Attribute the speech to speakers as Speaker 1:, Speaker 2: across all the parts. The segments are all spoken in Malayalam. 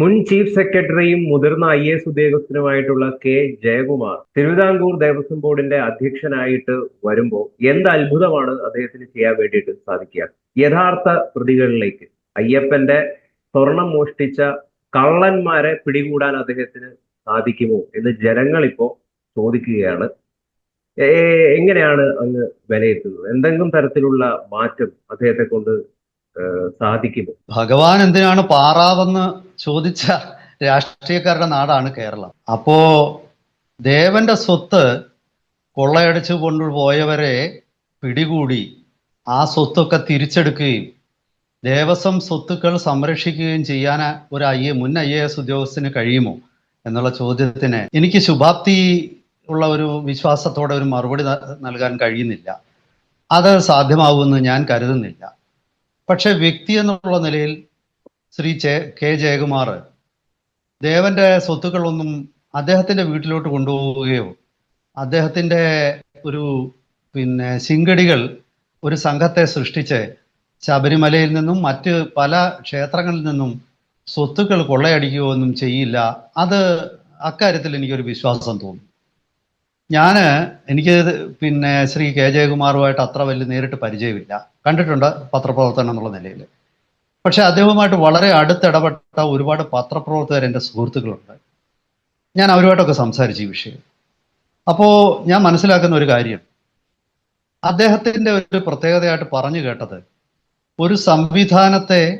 Speaker 1: മുൻ ചീഫ് സെക്രട്ടറിയും മുതിർന്ന ഐ എസ് ഉദ്യോഗസ്ഥനുമായിട്ടുള്ള കെ ജയകുമാർ തിരുവിതാംകൂർ ദേവസ്വം ബോർഡിന്റെ അധ്യക്ഷനായിട്ട് വരുമ്പോൾ എന്ത് അത്ഭുതമാണ് അദ്ദേഹത്തിന് ചെയ്യാൻ വേണ്ടിയിട്ട് സാധിക്കുക? യഥാർത്ഥ പ്രതികളിലേക്ക്. അയ്യപ്പന്റെ സ്വർണം മോഷ്ടിച്ച കള്ളന്മാരെ പിടികൂടാൻ അദ്ദേഹത്തിന് സാധിക്കുമോ എന്ന് ജനങ്ങൾ ഇപ്പോ ചോദിക്കുകയാണ് എങ്ങനെയാണ് അങ്ങ് വിലയിരുത്തുന്നത്? എന്തെങ്കിലും തരത്തിലുള്ള മാറ്റം അദ്ദേഹത്തെ കൊണ്ട് സാധിക്കുമോ?
Speaker 2: ഭഗവാൻ എന്തിനാണ് പാറാവെന്ന് ചോദിച്ച രാഷ്ട്രീയക്കാരുടെ നാടാണ് കേരളം. അപ്പോ ദേവന്റെ സ്വത്ത് കൊള്ളയടിച്ചു കൊണ്ടുപോയവരെ പിടികൂടി ആ സ്വത്തൊക്കെ തിരിച്ചെടുക്കുകയും ദേവസ്വം സ്വത്തുക്കൾ സംരക്ഷിക്കുകയും ചെയ്യാൻ ഒരു ഐ എ മുൻ ഐ എ എസ് ഉദ്യോഗസ്ഥന് കഴിയുമോ എന്നുള്ള ചോദ്യത്തിന് എനിക്ക് ശുഭാപ്തി ഉള്ള ഒരു വിശ്വാസത്തോടെ ഒരു മറുപടി നൽകാൻ കഴിയുന്നില്ല. അത് സാധ്യമാവുമെന്ന് ഞാൻ കരുതുന്നില്ല. പക്ഷെ വ്യക്തി എന്നുള്ള നിലയിൽ ശ്രീ കെ ജയകുമാർ ദേവന്റെ സ്വത്തുക്കളൊന്നും അദ്ദേഹത്തിന്റെ വീട്ടിലോട്ട് കൊണ്ടുപോവുകയോ അദ്ദേഹത്തിന്റെ ഒരു പിന്നെ ശിങ്കടികൾ ഒരു സംഘത്തെ സൃഷ്ടിച്ച് ശബരിമലയിൽ നിന്നും മറ്റ് പല ക്ഷേത്രങ്ങളിൽ നിന്നും സ്വത്തുക്കൾ കൊള്ളയടിക്കുകയോ ഒന്നും ചെയ്യില്ല. അത് അക്കാര്യത്തിൽ എനിക്കൊരു വിശ്വാസം തോന്നുന്നു ഞാൻ എനിക്ക് പിന്നെ ശ്രീ കെ ജയകുമാറുമായിട്ട് അത്ര വലിയ നേരിട്ട് പരിചയമില്ല. കണ്ടിട്ടുണ്ട് പത്രപ്രവർത്തനം എന്നുള്ള നിലയിൽ പക്ഷെ അദ്ദേഹവുമായിട്ട് വളരെ അടുത്തിടപെട്ട ഒരുപാട് പത്രപ്രവർത്തകർ എന്റെ സുഹൃത്തുക്കളുണ്ട്. ഞാൻ അവരുമായിട്ടൊക്കെ സംസാരിച്ചു ഈ വിഷയം. അപ്പോൾ ഞാൻ മനസ്സിലാക്കുന്ന ഒരു കാര്യം. അദ്ദേഹത്തിന്റെ ഒരു പ്രത്യേകതയായിട്ട് പറഞ്ഞു കേട്ടത് ഒരു സംവിധാനത്തെ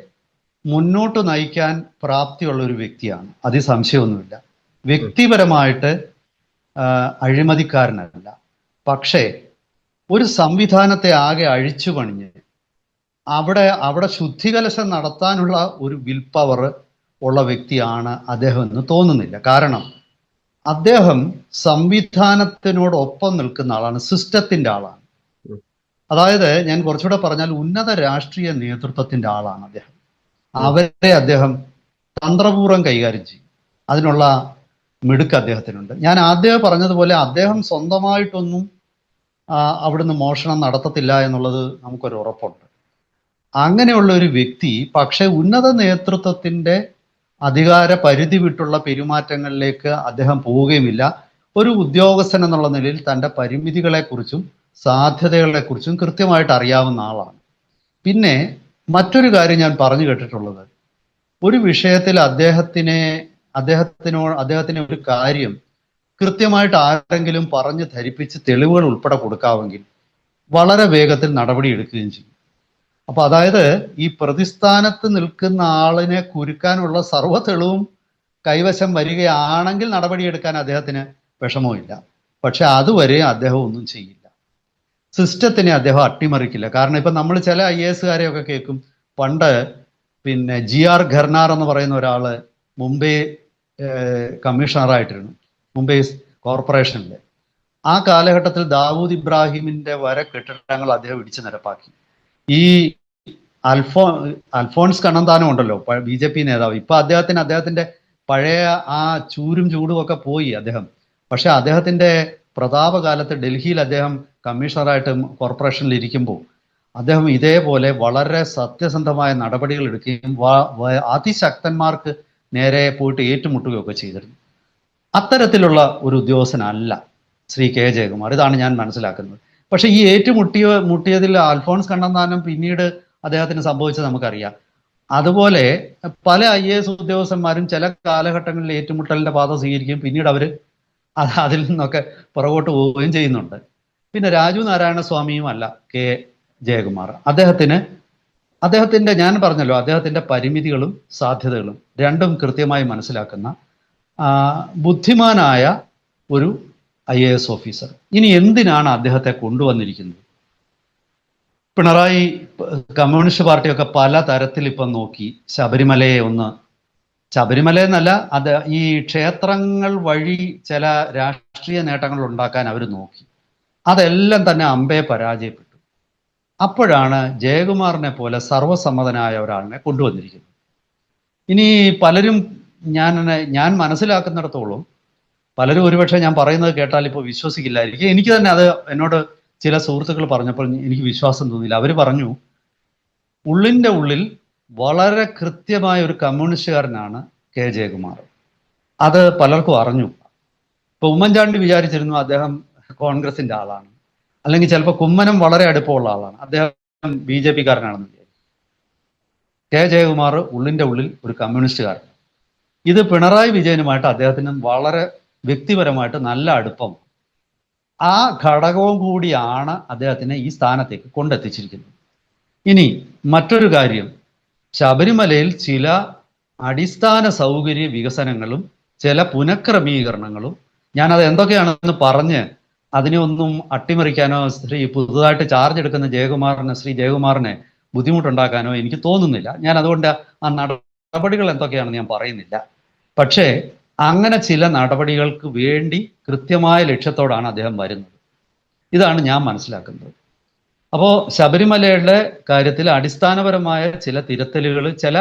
Speaker 2: മുന്നോട്ട് നയിക്കാൻ പ്രാപ്തിയുള്ള ഒരു വ്യക്തിയാണ്. അതിൽ സംശയമൊന്നുമില്ല. വ്യക്തിപരമായിട്ട് അഴിമതിക്കാരനല്ല. പക്ഷേ ഒരു സംവിധാനത്തെ ആകെ അഴിച്ചു പണിഞ്ഞ് അവിടെ അവിടെ ശുദ്ധികലശം നടത്താനുള്ള ഒരു വിൽ പവർ ഉള്ള വ്യക്തിയാണ് അദ്ദേഹം എന്ന് തോന്നുന്നില്ല. കാരണം അദ്ദേഹം സംവിധാനത്തിനോടൊപ്പം നിൽക്കുന്ന ആളാണ് സിസ്റ്റത്തിന്റെ ആളാണ്. അതായത് ഞാൻ കുറച്ചുകൂടെ പറഞ്ഞാൽ ഉന്നത രാഷ്ട്രീയ നേതൃത്വത്തിന്റെ ആളാണ് അദ്ദേഹം. അവരെ അദ്ദേഹം തന്ത്രപൂർവം കൈകാര്യം ചെയ്യും. അതിനുള്ള മിടുക്ക് അദ്ദേഹത്തിനുണ്ട്. ഞാൻ ആദ്യമേ പറഞ്ഞതുപോലെ അദ്ദേഹം സ്വന്തമായിട്ടൊന്നും അവിടുന്ന് മോഷണം നടത്തത്തില്ല എന്നുള്ളത് നമുക്കൊരു ഉറപ്പുണ്ട്. അങ്ങനെയുള്ള ഒരു വ്യക്തി പക്ഷേ ഉന്നത നേതൃത്വത്തിന്റെ അധികാര പരിധി വിട്ടുള്ള പെരുമാറ്റങ്ങളിലേക്ക് അദ്ദേഹം പോവുകയുമില്ല. ഒരു ഉദ്യോഗസ്ഥൻ എന്നുള്ള നിലയിൽ തന്റെ പരിമിതികളെക്കുറിച്ചും സാധ്യതകളെക്കുറിച്ചും കൃത്യമായിട്ട് അറിയാവുന്ന ആളാണ്. പിന്നെ മറ്റൊരു കാര്യം ഞാൻ പറഞ്ഞു കേട്ടിട്ടുള്ളത്. ഒരു വിഷയത്തിൽ അദ്ദേഹത്തിനെ അദ്ദേഹത്തിനോ അദ്ദേഹത്തിന് ഒരു കാര്യം കൃത്യമായിട്ട് ആരെങ്കിലും പറഞ്ഞ് ധരിപ്പിച്ച് തെളിവുകൾ ഉൾപ്പെടെ കൊടുക്കാമെങ്കിൽ വളരെ വേഗത്തിൽ നടപടി എടുക്കുകയും ചെയ്യും. അപ്പൊ അതായത് ഈ പ്രതിസ്ഥാനത്ത് നിൽക്കുന്ന ആളിനെ കുരുക്കാനുള്ള സർവ തെളിവും കൈവശം വരികയാണെങ്കിൽ നടപടിയെടുക്കാൻ അദ്ദേഹത്തിന് വിഷമവുമില്ല. പക്ഷെ അതുവരെ അദ്ദേഹം ഒന്നും ചെയ്യില്ല. സിസ്റ്റത്തിനെ അദ്ദേഹം അട്ടിമറിക്കില്ല. കാരണം ഇപ്പൊ നമ്മൾ ചില ഐ എസുകാരെയൊക്കെ കേൾക്കും. പണ്ട് പിന്നെ ജി ആർ ഖർനാർ എന്ന് പറയുന്ന ഒരാൾ മുംബൈ കമ്മീഷണറായിട്ടിരുന്നു. മുംബൈ കോർപ്പറേഷനിൽ ആ കാലഘട്ടത്തിൽ ദാവൂദ് ഇബ്രാഹിമിന്റെ വരെ കെട്ടിടങ്ങൾ അദ്ദേഹം ഇടിച്ചു നിരപ്പാക്കി. ഈ അൽഫോ അൽഫോൺസ് കണ്ണന്താനം ഉണ്ടല്ലോ ബി ജെ പി നേതാവ്. ഇപ്പൊ അദ്ദേഹത്തിന് അദ്ദേഹത്തിന്റെ പഴയ ആ ചൂരും ചൂടും ഒക്കെ പോയി അദ്ദേഹം. പക്ഷെ അദ്ദേഹത്തിന്റെ പ്രതാപകാലത്ത് ഡൽഹിയിൽ അദ്ദേഹം കമ്മീഷണറായിട്ട് കോർപ്പറേഷനിൽ ഇരിക്കുമ്പോൾ അദ്ദേഹം ഇതേപോലെ വളരെ സത്യസന്ധമായ നടപടികൾ എടുക്കുകയും അതിശക്തന്മാർക്ക് നേരെ പോയിട്ട് ഏറ്റുമുട്ടുകയൊക്കെ ചെയ്തിരുന്നു. അത്തരത്തിലുള്ള ഒരു ഉദ്യോഗസ്ഥനല്ല ശ്രീ കെ ജയകുമാർ. ഇതാണ് ഞാൻ മനസ്സിലാക്കുന്നത്. പക്ഷെ ഈ ഏറ്റുമുട്ടിയ മുട്ടിയതിൽ അൽഫോൺസ് കണ്ണന്താനം പിന്നീട് അദ്ദേഹത്തിന് സംഭവിച്ചത് നമുക്കറിയാം. അതുപോലെ പല ഐ എ എസ് ഉദ്യോഗസ്ഥന്മാരും ചില കാലഘട്ടങ്ങളിൽ ഏറ്റുമുട്ടലിന്റെ പാത സ്വീകരിക്കുകയും പിന്നീട് അവർ അത് അതിൽ നിന്നൊക്കെ പുറകോട്ട് പോവുകയും ചെയ്യുന്നുണ്ട്. പിന്നെ രാജു നാരായണ സ്വാമിയും അല്ല കെ ജയകുമാർ. അദ്ദേഹത്തിന് അദ്ദേഹത്തിന്റെ ഞാൻ പറഞ്ഞല്ലോ അദ്ദേഹത്തിന്റെ പരിമിതികളും സാധ്യതകളും രണ്ടും കൃത്യമായി മനസ്സിലാക്കുന്ന ബുദ്ധിമാനായ ഒരു ഐ എ എസ് ഓഫീസർ. ഇനി എന്തിനാണ് അദ്ദേഹത്തെ കൊണ്ടുവന്നിരിക്കുന്നത്? പിണറായി കമ്മ്യൂണിസ്റ്റ് പാർട്ടിയൊക്കെ പല തരത്തിൽ ഇപ്പം നോക്കി ശബരിമലയെ ഒന്ന് ശബരിമല എന്നല്ല അത് ഈ ക്ഷേത്രങ്ങൾ വഴി ചില രാഷ്ട്രീയ നേട്ടങ്ങൾ ഉണ്ടാക്കാൻ അവർ നോക്കി. അതെല്ലാം തന്നെ അമ്പയെ പരാജയപ്പെട്ടു. അപ്പോഴാണ് ജയകുമാറിനെ പോലെ സർവസമ്മതനായ ഒരാളിനെ കൊണ്ടുവന്നിരിക്കുന്നത്. ഇനി പലരും ഞാൻ ഞാൻ മനസ്സിലാക്കുന്നിടത്തോളം പലരും ഒരുപക്ഷെ ഞാൻ പറയുന്നത് കേട്ടാൽ ഇപ്പോൾ വിശ്വസിക്കില്ലായിരിക്കും. എനിക്ക് തന്നെ അത് എന്നോട് ചില സുഹൃത്തുക്കൾ പറഞ്ഞപ്പോൾ എനിക്ക് വിശ്വാസം തോന്നിയില്ല. അവർ പറഞ്ഞു ഉള്ളിന്റെ ഉള്ളിൽ വളരെ കൃത്യമായ ഒരു കമ്മ്യൂണിസ്റ്റുകാരനാണ് കെ. ജയകുമാർ. അത് പലർക്കും അറിഞ്ഞു. ഇപ്പൊ ഉമ്മൻചാണ്ടി വിചാരിച്ചിരുന്നു അദ്ദേഹം കോൺഗ്രസിന്റെ ആളാണ്. അല്ലെങ്കിൽ ചിലപ്പോൾ കുമ്മനം വളരെ അടുപ്പമുള്ള ആളാണ്. അദ്ദേഹം ബി ജെ പിക്കാരനാണെന്ന് വിചാരിച്ചു കെ ജയകുമാർ ഉള്ളിന്റെ ഉള്ളിൽ ഒരു കമ്മ്യൂണിസ്റ്റുകാരൻ ഇത് പിണറായി വിജയനുമായിട്ട് അദ്ദേഹത്തിന് വളരെ വ്യക്തിപരമായിട്ട് നല്ല അടുപ്പം. ആ ഘടകവും കൂടിയാണ് അദ്ദേഹത്തിനെ ഈ സ്ഥാനത്തേക്ക് കൊണ്ടെത്തിച്ചിരിക്കുന്നത്. ഇനി മറ്റൊരു കാര്യം. ശബരിമലയിൽ ചില അടിസ്ഥാന സൗകര്യ വികസനങ്ങളും ചില പുനഃക്രമീകരണങ്ങളും ഞാനത് എന്തൊക്കെയാണെന്ന് പറഞ്ഞ് അതിനെ ഒന്നും അട്ടിമറിക്കാനോ ശ്രീ പുതുതായിട്ട് ചാർജ് എടുക്കുന്ന ജയകുമാറിന് ശ്രീ ജയകുമാറിനെ ബുദ്ധിമുട്ടുണ്ടാക്കാനോ എനിക്ക് തോന്നുന്നില്ല. ഞാൻ അതുകൊണ്ട് ആ നടപടികൾ എന്തൊക്കെയാണെന്ന് ഞാൻ പറയുന്നില്ല. പക്ഷേ അങ്ങനെ ചില നടപടികൾക്ക് വേണ്ടി കൃത്യമായ ലക്ഷ്യത്തോടാണ് അദ്ദേഹം വരുന്നത്. ഇതാണ് ഞാൻ മനസ്സിലാക്കുന്നത്. അപ്പോൾ ശബരിമലയുടെ കാര്യത്തിൽ അടിസ്ഥാനപരമായ ചില തിരുത്തലുകൾ ചില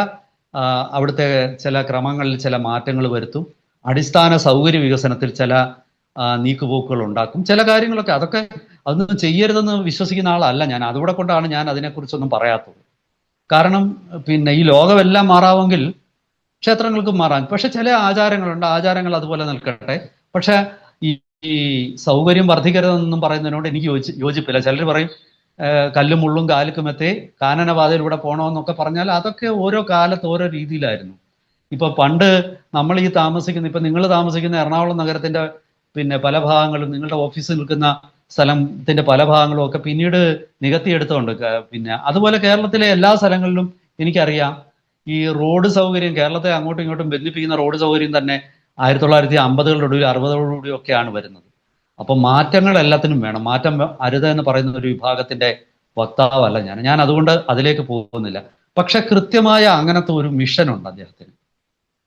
Speaker 2: അവിടുത്തെ ചില ക്രമങ്ങളിൽ ചില മാറ്റങ്ങൾ വരുത്തും. അടിസ്ഥാന സൗകര്യ വികസനത്തിൽ ചില നീക്കുപോക്കുകൾ ഉണ്ടാക്കും. ചില കാര്യങ്ങളൊക്കെ അതൊക്കെ അതൊന്നും ചെയ്യരുതെന്ന് വിശ്വസിക്കുന്ന ആളല്ല ഞാൻ. അതുകൂടെ കൊണ്ടാണ് ഞാൻ അതിനെക്കുറിച്ചൊന്നും പറയാത്തത്. കാരണം പിന്നെ ഈ ലോകമെല്ലാം മാറാമെങ്കിൽ ക്ഷേത്രങ്ങൾക്കും മാറാൻ പക്ഷെ ചില ആചാരങ്ങളുണ്ട്. ആചാരങ്ങൾ അതുപോലെ നിൽക്കട്ടെ. പക്ഷെ ഈ സൗകര്യം വർദ്ധിക്കരുതെന്നൊന്നും പറയുന്നതിനോട് എനിക്ക് യോജി യോജിപ്പില്ല. ചിലർ പറയും കല്ലും മുള്ളും കാലുക്കുമെത്തെ കാനനപാതയിലൂടെ പോകണമെന്നൊക്കെ പറഞ്ഞാൽ അതൊക്കെ ഓരോ കാലത്ത് ഓരോ രീതിയിലായിരുന്നു. ഇപ്പൊ പണ്ട് നമ്മൾ ഈ താമസിക്കുന്ന ഇപ്പൊ നിങ്ങൾ താമസിക്കുന്ന എറണാകുളം നഗരത്തിന്റെ പിന്നെ പല ഭാഗങ്ങളും നിങ്ങളുടെ ഓഫീസ് നിൽക്കുന്ന സ്ഥലത്തിന്റെ പല ഭാഗങ്ങളും ഒക്കെ പിന്നീട് നികത്തിയെടുത്തുണ്ട് ക- പിന്നെ അതുപോലെ കേരളത്തിലെ എല്ലാ സ്ഥലങ്ങളിലും എനിക്കറിയാം ഈ റോഡ് സൗകര്യം കേരളത്തെ അങ്ങോട്ടും ഇങ്ങോട്ടും ബന്ധിപ്പിക്കുന്ന റോഡ് സൗകര്യം തന്നെ ആയിരത്തി തൊള്ളായിരത്തി അമ്പതുകളുടെ ഒടുവിൽ ഒക്കെയാണ് വരുന്നത്. അപ്പൊ മാറ്റങ്ങൾ എല്ലാത്തിനും വേണം. മാറ്റം അരുത് എന്ന് പറയുന്ന ഒരു വിഭാഗത്തിന്റെ വക്താവല്ല ഞാൻ. ഞാൻ അതുകൊണ്ട് അതിലേക്ക് പോകുന്നില്ല. പക്ഷെ കൃത്യമായ അങ്ങനത്തെ ഒരു മിഷൻ ഉണ്ട് അദ്ദേഹത്തിന്.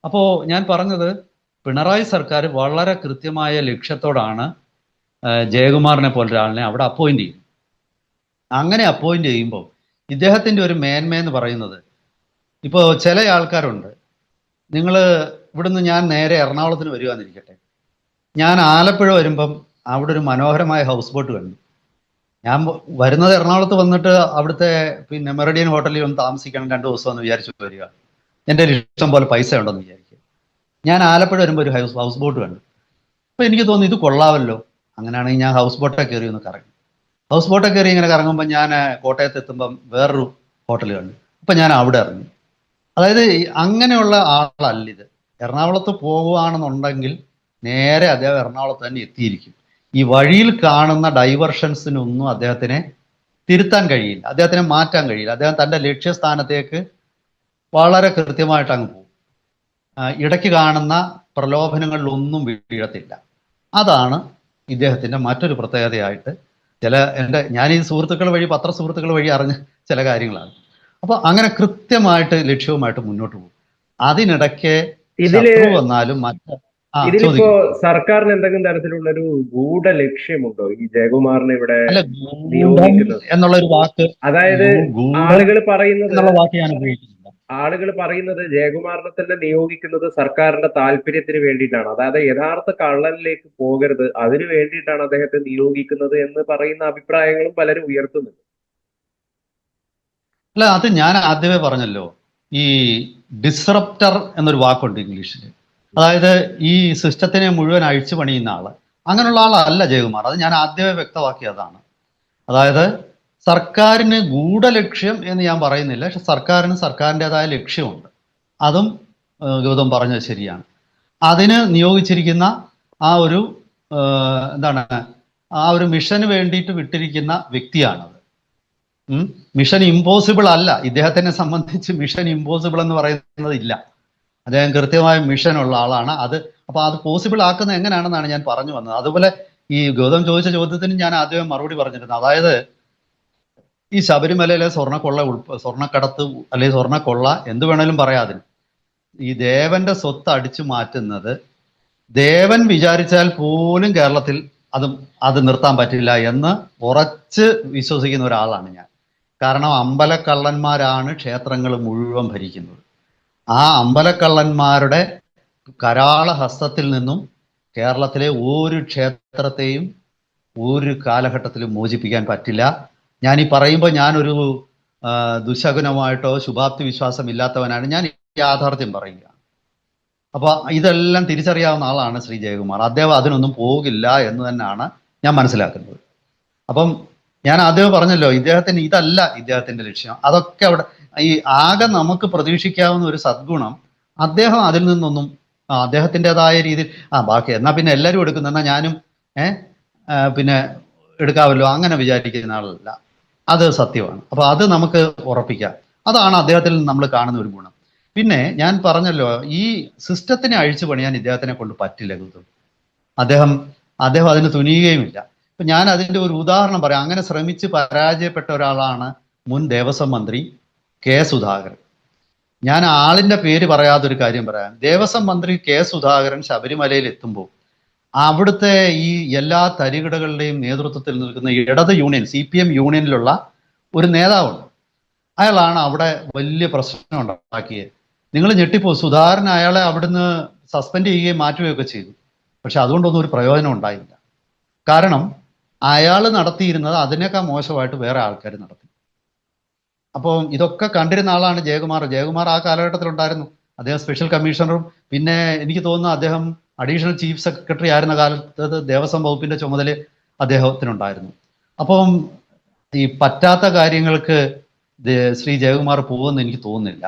Speaker 2: അപ്പോ ഞാൻ പറഞ്ഞത് പിണറായി സർക്കാർ വളരെ കൃത്യമായ ലക്ഷ്യത്തോടാണ് ജയകുമാറിനെ പോലെ ഒരാളിനെ അവിടെ അപ്പോയിന്റ് ചെയ്യും അങ്ങനെ അപ്പോയിന്റ് ചെയ്യുമ്പോൾ ഇദ്ദേഹത്തിന്റെ ഒരു മേന്മ എന്ന് പറയുന്നത് ഇപ്പോൾ ചില ആൾക്കാരുണ്ട്. നിങ്ങൾ ഇവിടുന്ന് ഞാൻ നേരെ എറണാകുളത്തിന് വരുവാന്നിരിക്കട്ടെ ഞാൻ ആലപ്പുഴ വരുമ്പം അവിടെ ഒരു മനോഹരമായ ഹൗസ് ബോട്ട് കണ്ടു. ഞാൻ വരുന്നത് എറണാകുളത്ത് വന്നിട്ട് അവിടുത്തെ പിന്നെ മെറഡിയൻ ഹോട്ടലിൽ ഒന്ന് താമസിക്കണം രണ്ട് ദിവസം എന്ന് വിചാരിച്ചു വരിക. എന്റെ ഇഷ്ടം പോലെ പൈസ ഉണ്ടെന്ന് വിചാരിക്കുക ഞാൻ ആലപ്പുഴ വരുമ്പോൾ ഒരു ഹൗസ് ഹൗസ് ബോട്ട് കണ്ടു. അപ്പോൾ എനിക്ക് തോന്നി ഇത് കൊള്ളാമല്ലോ അങ്ങനെയാണെങ്കിൽ ഞാൻ ഹൗസ് ബോട്ടെ കയറി ഒന്ന് കറങ്ങി. ഹൗസ് ബോട്ടെ കയറി ഇങ്ങനെ കറങ്ങുമ്പോൾ ഞാൻ കോട്ടയത്ത് എത്തുമ്പം വേറൊരു ഹോട്ടൽ കണ്ടു. അപ്പം ഞാൻ അവിടെ ഇറങ്ങി. അതായത് അങ്ങനെയുള്ള ആളല്ല ഇത്. എറണാകുളത്ത് പോകുകയാണെന്നുണ്ടെങ്കിൽ നേരെ അദ്ദേഹം എറണാകുളത്ത് തന്നെ എത്തിയിരിക്കും. ഈ വഴിയിൽ കാണുന്ന ഡൈവർഷൻസിനൊന്നും അദ്ദേഹത്തിനെ തിരുത്താൻ കഴിയില്ല. അദ്ദേഹത്തിനെ മാറ്റാൻ കഴിയില്ല. അദ്ദേഹം തന്റെ ലക്ഷ്യസ്ഥാനത്തേക്ക് വളരെ കൃത്യമായിട്ട് അങ്ങ് പോകും. ഇടയ്ക്ക് കാണുന്ന പ്രലോഭനങ്ങളിലൊന്നും വീഴത്തില്ല. അതാണ് ഇദ്ദേഹത്തിന്റെ മറ്റൊരു പ്രത്യേകതയായിട്ട് ചില എന്റെ ഞാൻ ഈ സുഹൃത്തുക്കൾ വഴി പത്ര സുഹൃത്തുക്കൾ വഴി അറിഞ്ഞ ചില കാര്യങ്ങളാണ്. അപ്പൊ അങ്ങനെ കൃത്യമായിട്ട് ലക്ഷ്യവുമായിട്ട് മുന്നോട്ട് പോകും. അതിനിടയ്ക്ക് വന്നാലും മറ്റ്
Speaker 1: ഇതിലിപ്പോ സർക്കാരിന് എന്തെങ്കിലും തരത്തിലുള്ള ഒരു ഗൂഢ ലക്ഷ്യമുണ്ടോ ഈ ജയകുമാറിനെ ഇവിടെ നിയോഗിക്കുന്നത്.
Speaker 2: എന്നുള്ള ഒരു വാക്ക്
Speaker 1: അതായത് ആളുകൾ പറയുന്നത്
Speaker 2: വാക്ക് ഞാൻ ഉപയോഗിക്കുന്നില്ല.
Speaker 1: ആളുകൾ പറയുന്നത് ജയകുമാറിനെ തന്നെ നിയോഗിക്കുന്നത് സർക്കാരിന്റെ താല്പര്യത്തിന് വേണ്ടിയിട്ടാണ്. അതായത് യഥാർത്ഥ കള്ളനിലേക്ക് പോകരുത്. അതിനു വേണ്ടിയിട്ടാണ് അദ്ദേഹത്തെ നിയോഗിക്കുന്നത് എന്ന് പറയുന്ന അഭിപ്രായങ്ങളും പലരും ഉയർത്തുന്നുണ്ട്.
Speaker 2: അല്ല അത് ഞാൻ ആദ്യമേ പറഞ്ഞല്ലോ. ഈ ഡിസ്റപ്റ്റർ എന്നൊരു വാക്കുണ്ട് ഇംഗ്ലീഷിൽ അതായത് ഈ സിസ്റ്റത്തിനെ മുഴുവൻ അഴിച്ചു പണിയുന്ന ആൾ. അങ്ങനെയുള്ള ആളല്ല ജയകുമാർ. അത് ഞാൻ ആദ്യമേ വ്യക്തമാക്കിയതാണ്. അതായത് സർക്കാരിന് ഗൂഢലക്ഷ്യം എന്ന് ഞാൻ പറയുന്നില്ല. പക്ഷെ സർക്കാരിന് സർക്കാരിന്റെതായ ലക്ഷ്യമുണ്ട്. അതും ഗൗതം പറഞ്ഞത് ശരിയാണ്. അതിന് നിയോഗിച്ചിരിക്കുന്ന ആ ഒരു എന്താണ് ആ ഒരു മിഷന് വേണ്ടിയിട്ട് വിട്ടിരിക്കുന്ന വ്യക്തിയാണത്. മിഷൻ ഇമ്പോസിബിൾ അല്ല. ഇദ്ദേഹത്തിനെ സംബന്ധിച്ച് മിഷൻ ഇമ്പോസിബിൾ എന്ന് പറയുന്നത് ഇല്ല. അദ്ദേഹം കൃത്യമായ മിഷൻ ഉള്ള ആളാണ്. അത് അപ്പൊ അത് പോസിബിൾ ആക്കുന്നത് എങ്ങനെയാണെന്നാണ് ഞാൻ പറഞ്ഞു വന്നത്. അതുപോലെ ഈ ഗൗതം ചോദിച്ച ചോദ്യത്തിന് ഞാൻ ആദ്യമേ മറുപടി പറഞ്ഞിരുന്നു. അതായത് ഈ ശബരിമലയിലെ സ്വർണക്കൊള്ള സ്വർണക്കടത്ത് അല്ലെങ്കിൽ സ്വർണക്കൊള്ള എന്ത് വേണേലും പറയാം അതിന്. ഈ ദേവന്റെ സ്വത്ത് അടിച്ചു മാറ്റുന്നത് ദേവൻ വിചാരിച്ചാൽ പോലും കേരളത്തിൽ അത് അത് നിർത്താൻ പറ്റില്ല എന്ന് ഉറച്ച് വിശ്വസിക്കുന്ന ഒരാളാണ് ഞാൻ. കാരണം അമ്പലക്കള്ളന്മാരാണ് ക്ഷേത്രങ്ങൾ മുഴുവൻ ഭരിക്കുന്നത്. ആ അമ്പലക്കള്ളന്മാരുടെ കരാള ഹസ്തത്തിൽ നിന്നും കേരളത്തിലെ ഒരു ക്ഷേത്രത്തെയും ഒരു കാലഘട്ടത്തിലും മോചിപ്പിക്കാൻ പറ്റില്ല. ഞാൻ ഈ പറയുമ്പോൾ ഞാനൊരു ദുശകുനമായിട്ടോ ശുഭാപ്തി വിശ്വാസം ഇല്ലാത്തവനാണ് ഞാൻ യാഥാർത്ഥ്യം പറയുക. അപ്പൊ ഇതെല്ലാം തിരിച്ചറിയാവുന്ന ആളാണ് ശ്രീ ജയകുമാർ. അദ്ദേഹം അതിനൊന്നും പോകില്ല എന്ന് തന്നെയാണ് ഞാൻ മനസ്സിലാക്കുന്നത്. അപ്പം ഞാൻ ആദ്യം പറഞ്ഞല്ലോ ഇദ്ദേഹത്തിന് ഇതല്ല ഇദ്ദേഹത്തിന്റെ ലക്ഷ്യം. അതൊക്കെ അവിടെ ഈ ആകെ നമുക്ക് പ്രതീക്ഷിക്കാവുന്ന ഒരു സദ്ഗുണം അദ്ദേഹം അതിൽ നിന്നൊന്നും അദ്ദേഹത്തിന്റെതായ രീതിയിൽ ആ ബാക്കി എന്നാ പിന്നെ എല്ലാവരും എടുക്കുന്ന ഞാനും ഏഹ് പിന്നെ എടുക്കാമല്ലോ അങ്ങനെ വിചാരിക്കുന്ന ആളല്ല. അത് സത്യമാണ്. അപ്പൊ അത് നമുക്ക് ഉറപ്പിക്കാം. അതാണ് അദ്ദേഹത്തിൽ നമ്മൾ കാണുന്ന ഒരു ഗുണം. പിന്നെ ഞാൻ പറഞ്ഞല്ലോ ഈ സിസ്റ്റത്തിനെ അഴിച്ചു പണിയാൻ ഇദ്ദേഹത്തിനെ കൊണ്ട് പറ്റില്ല ഗൗതം. അദ്ദേഹം അദ്ദേഹം അതിന് തുനിയുകയുമില്ല. ഇപ്പൊ ഞാൻ അതിന്റെ ഒരു ഉദാഹരണം പറയാം. അങ്ങനെ ശ്രമിച്ച് പരാജയപ്പെട്ട ഒരാളാണ് മുൻ ദേവസ്വം മന്ത്രി കെ സുധാകരൻ. ഞാൻ ആളിന്റെ പേര് പറയാതൊരു കാര്യം പറയാം. ദേവസ്വം മന്ത്രി കെ സുധാകരൻ ശബരിമലയിൽ എത്തുമ്പോൾ അവിടുത്തെ ഈ എല്ലാ തരികിടകളുടെയും നേതൃത്വത്തിൽ നിൽക്കുന്ന ഇടത് യൂണിയൻ സി പി എം യൂണിയനിലുള്ള ഒരു നേതാവുണ്ട്. അയാളാണ് അവിടെ വലിയ പ്രശ്നം ഉണ്ടാക്കിയത് നിങ്ങൾ ഞെട്ടിപ്പോ സുധാകരൻ അയാളെ അവിടുന്ന് സസ്പെൻഡ് ചെയ്യുകയും മാറ്റുകയൊക്കെ ചെയ്തു. പക്ഷെ അതുകൊണ്ടൊന്നും ഒരു പ്രയോജനം ഉണ്ടായില്ല. കാരണം അയാൾ നടത്തിയിരുന്നത് അതിനേക്കാൾ മോശമായിട്ട് വേറെ ആൾക്കാർ നടത്തി. അപ്പോൾ ഇതൊക്കെ കണ്ടിരുന്ന ആളാണ് ജയകുമാർ. ജയകുമാർ ആ കാലഘട്ടത്തിൽ ഉണ്ടായിരുന്നു അദ്ദേഹം സ്പെഷ്യൽ കമ്മീഷണറും പിന്നെ എനിക്ക് തോന്നുന്നു അദ്ദേഹം അഡീഷണൽ ചീഫ് സെക്രട്ടറി ആയിരുന്ന കാലത്ത് ദേവസ്വം വകുപ്പിന്റെ ചുമതല അദ്ദേഹത്തിനുണ്ടായിരുന്നു. അപ്പം ഈ പറ്റാത്ത കാര്യങ്ങൾക്ക് ശ്രീ ജയകുമാർ പോകുമെന്ന് എനിക്ക് തോന്നുന്നില്ല.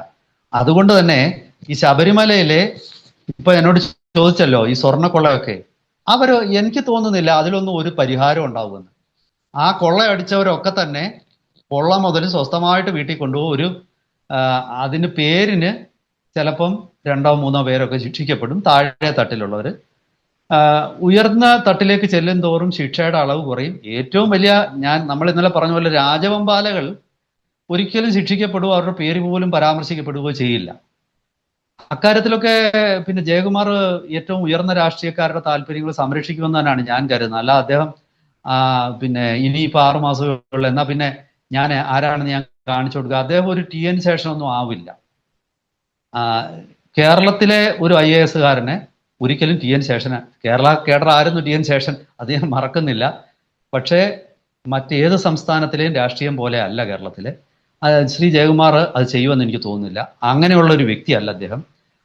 Speaker 2: അതുകൊണ്ട് തന്നെ ഈ ശബരിമലയിലെ ഇപ്പൊ എന്നോട് ചോദിച്ചല്ലോ ഈ സ്വർണക്കൊള്ളയൊക്കെ. അവർ എനിക്ക് തോന്നുന്നില്ല അതിലൊന്നും ഒരു പരിഹാരം ഉണ്ടാവുമെന്ന്. ആ കൊള്ളയടിച്ചവരൊക്കെ തന്നെ കൊള്ള മുതൽ സ്വസ്ഥമായിട്ട് വീട്ടിൽ കൊണ്ടുപോകും ഒരു അതിന് പേരിന് ചിലപ്പം രണ്ടോ മൂന്നോ പേരൊക്കെ ശിക്ഷിക്കപ്പെടും താഴെ തട്ടിലുള്ളവർ. ഉയർന്ന തട്ടിലേക്ക് ചെല്ലും തോറും ശിക്ഷയുടെ അളവ് കുറയും. ഏറ്റവും വലിയ ഞാൻ നമ്മൾ ഇന്നലെ പറഞ്ഞ പോലെ രാജവമ്പാലകൾ ഒരിക്കലും ശിക്ഷിക്കപ്പെടുകയോ അവരുടെ പേര് പോലും പരാമർശിക്കപ്പെടുകയോ ചെയ്യില്ല. അക്കാര്യത്തിലൊക്കെ പിന്നെ ജയകുമാർ ഏറ്റവും ഉയർന്ന രാഷ്ട്രീയക്കാരുടെ താല്പര്യങ്ങൾ സംരക്ഷിക്കുമെന്ന് തന്നെയാണ് ഞാൻ കരുതുന്നത്. അല്ല അദ്ദേഹം പിന്നെ ഇനിയിപ്പോൾ ആറുമാസം മാസമുള്ള എന്നാ പിന്നെ ഞാൻ ആരാണെന്ന് ഞാൻ കാണിച്ചു കൊടുക്കുക. അദ്ദേഹം ഒരു ടി എൻ ശേഷനൊന്നും ആവില്ല. കേരളത്തിലെ ഒരു ഐ എ എസുകാരനെ ഒരിക്കലും ടി എൻ ശേഷന് കേരള കേഡർ ആയിരുന്നു ടി എൻ ശേഷൻ അദ്ദേഹം മറക്കുന്നില്ല. പക്ഷേ മറ്റേത് സംസ്ഥാനത്തിലെയും രാഷ്ട്രീയം പോലെ അല്ല കേരളത്തിലെ. ശ്രീ ജയകുമാർ അത് ചെയ്യുമെന്ന് എനിക്ക് തോന്നുന്നില്ല. അങ്ങനെയുള്ള ഒരു വ്യക്തിയല്ല അദ്ദേഹം.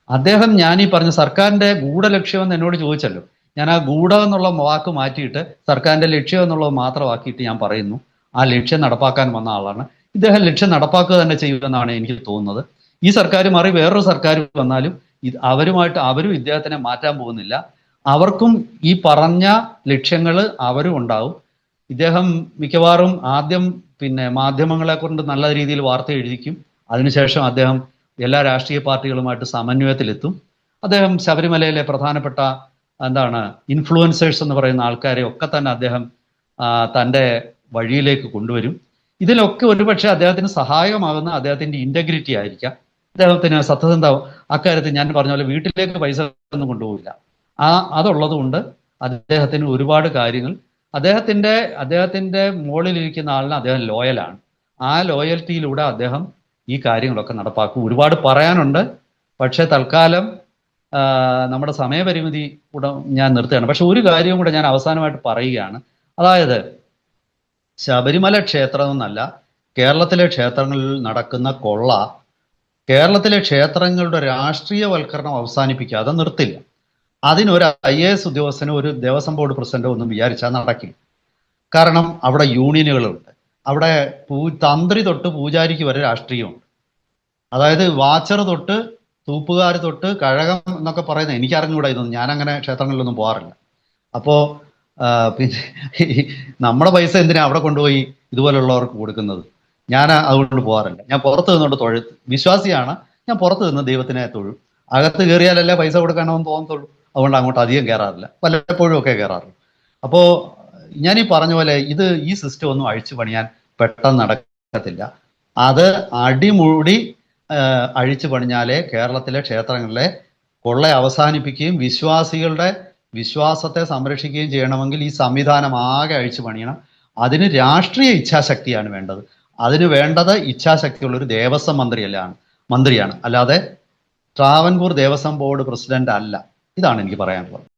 Speaker 2: അദ്ദേഹം ഞാൻ ഈ പറഞ്ഞ സർക്കാരിന്റെ ഗൂഢലക്ഷ്യമെന്ന് എന്നോട് ചോദിച്ചല്ലോ. ഞാൻ ആ ഗൂഢ എന്നുള്ള വാക്ക് മാറ്റിയിട്ട് സർക്കാരിന്റെ ലക്ഷ്യം എന്നുള്ളത് മാത്രമാക്കിയിട്ട് ഞാൻ പറയുന്നു. ആ ലക്ഷ്യം നടപ്പാക്കാൻ വന്ന ആളാണ്. ഇദ്ദേഹം ലക്ഷ്യം നടപ്പാക്കുക തന്നെ ചെയ്യുമെന്നാണ് എനിക്ക് തോന്നുന്നത്. ഈ സർക്കാർ മാറി വേറൊരു സർക്കാർ വന്നാലും ഇത് അവരുമായിട്ട് അവരും ഇദ്ദേഹത്തിനെ മാറ്റാൻ പോകുന്നില്ല. അവർക്കും ഈ പറഞ്ഞ ലക്ഷ്യങ്ങൾ അവരും ഉണ്ടാവും. ഇദ്ദേഹം മിക്കവാറും ആദ്യം പിന്നെ മാധ്യമങ്ങളെ കൊണ്ട് നല്ല രീതിയിൽ വാർത്ത എഴുതിക്കും. അതിനുശേഷം അദ്ദേഹം എല്ലാ രാഷ്ട്രീയ പാർട്ടികളുമായിട്ട് സമന്വയത്തിലെത്തും. അദ്ദേഹം ശബരിമലയിലെ പ്രധാനപ്പെട്ട എന്താണ് ഇൻഫ്ലുവൻസേഴ്സ് എന്ന് പറയുന്ന ആൾക്കാരെ ഒക്കെ തന്നെ അദ്ദേഹം തന്റെ വഴിയിലേക്ക് കൊണ്ടുവരും. ഇതിലൊക്കെ ഒരുപക്ഷെ അദ്ദേഹത്തിന് സഹായകമാകുന്ന അദ്ദേഹത്തിന്റെ ഇന്റഗ്രിറ്റി ആയിരിക്കാം. അദ്ദേഹത്തിന് സത്യസന്ധ അക്കാര്യത്തിൽ ഞാൻ പറഞ്ഞ പോലെ വീട്ടിലേക്ക് പൈസ ഒന്നും കൊണ്ടുപോകില്ല ആ അതുള്ളത് കൊണ്ട് അദ്ദേഹത്തിന് ഒരുപാട് കാര്യങ്ങൾ. അദ്ദേഹത്തിന്റെ അദ്ദേഹത്തിന്റെ മുകളിലിരിക്കുന്ന ആളിന് അദ്ദേഹം ലോയലാണ് ആ ലോയൽറ്റിയിലൂടെ അദ്ദേഹം ഈ കാര്യങ്ങളൊക്കെ നടപ്പാക്കും. ഒരുപാട് പറയാനുണ്ട്. പക്ഷേ തൽക്കാലം നമ്മുടെ സമയപരിമിതി കൂടെ ഞാൻ നിർത്തുകയാണ്. പക്ഷെ ഒരു കാര്യവും കൂടെ ഞാൻ അവസാനമായിട്ട് പറയുകയാണ്. അതായത് ശബരിമല ക്ഷേത്രം എന്നല്ല കേരളത്തിലെ ക്ഷേത്രങ്ങളിൽ നടക്കുന്ന കൊള്ള കേരളത്തിലെ ക്ഷേത്രങ്ങളുടെ രാഷ്ട്രീയവൽക്കരണം അവസാനിപ്പിക്കാതെ നിർത്തില്ല. അതിനൊരു ഐ എ എസ് ഉദ്യോഗസ്ഥനോ ഒരു ദേവസ്വം ബോർഡ് പ്രസിഡന്റോ ഒന്നും വിചാരിച്ചാൽ നടക്കില്ല. കാരണം അവിടെ യൂണിയനുകളുണ്ട്. അവിടെ പൂ തന്ത്രി തൊട്ട് പൂജാരിക്ക് വരെ രാഷ്ട്രീയമുണ്ട്. അതായത് വാച്ചർ തൊട്ട് തൂപ്പുകാർ തൊട്ട് കഴകം എന്നൊക്കെ പറയുന്നത് എനിക്ക് അറിഞ്ഞുകൂടാ ഇതൊന്നും. ഞാനങ്ങനെ ക്ഷേത്രങ്ങളിലൊന്നും പോകാറില്ല അപ്പോ പിന്നെ നമ്മുടെ പൈസ എന്തിനാ അവിടെ കൊണ്ടുപോയി ഇതുപോലുള്ളവർക്ക് കൊടുക്കുന്നത്? ഞാൻ അതുകൊണ്ട് പോകാറില്ല ഞാൻ പുറത്ത് നിന്നുകൊണ്ട് തൊഴു വിശ്വാസിയാണ്. ഞാൻ പുറത്ത് നിന്ന് ദൈവത്തിനെ തൊഴും. അകത്ത് കയറിയാലല്ലേ പൈസ കൊടുക്കണമെന്ന് തോന്നത്തുള്ളൂ. അതുകൊണ്ട് അങ്ങോട്ട് അധികം കയറാറില്ല. പലപ്പോഴും ഒക്കെ കയറാറുള്ളൂ അപ്പോൾ ഞാൻ ഈ പറഞ്ഞ പോലെ ഇത് ഈ സിസ്റ്റം ഒന്നും അഴിച്ചു പണിയാൻ പെട്ടെന്ന് നടക്കത്തില്ല. അത് അടിമുടി അഴിച്ചു പണിഞ്ഞാലേ കേരളത്തിലെ ക്ഷേത്രങ്ങളിലെ കൊള്ള അവസാനിപ്പിക്കുകയും വിശ്വാസികളുടെ വിശ്വാസത്തെ സംരക്ഷിക്കുകയും ചെയ്യണമെങ്കിൽ ഈ സംവിധാനം ആകെ അഴിച്ചു പണിയണം. അതിന് രാഷ്ട്രീയ ഇച്ഛാശക്തിയാണ് വേണ്ടത്. അതിന് വേണ്ടത് ഇച്ഛാശക്തിയുള്ള ഒരു ദേവസ്വം മന്ത്രിയല്ലാണ് മന്ത്രിയാണ്. അല്ലാതെ ട്രാവൻകൂർ ദേവസ്വം ബോർഡ് പ്രസിഡന്റ് അല്ല. ഇതാണ് എനിക്ക് പറയാനുള്ളത്.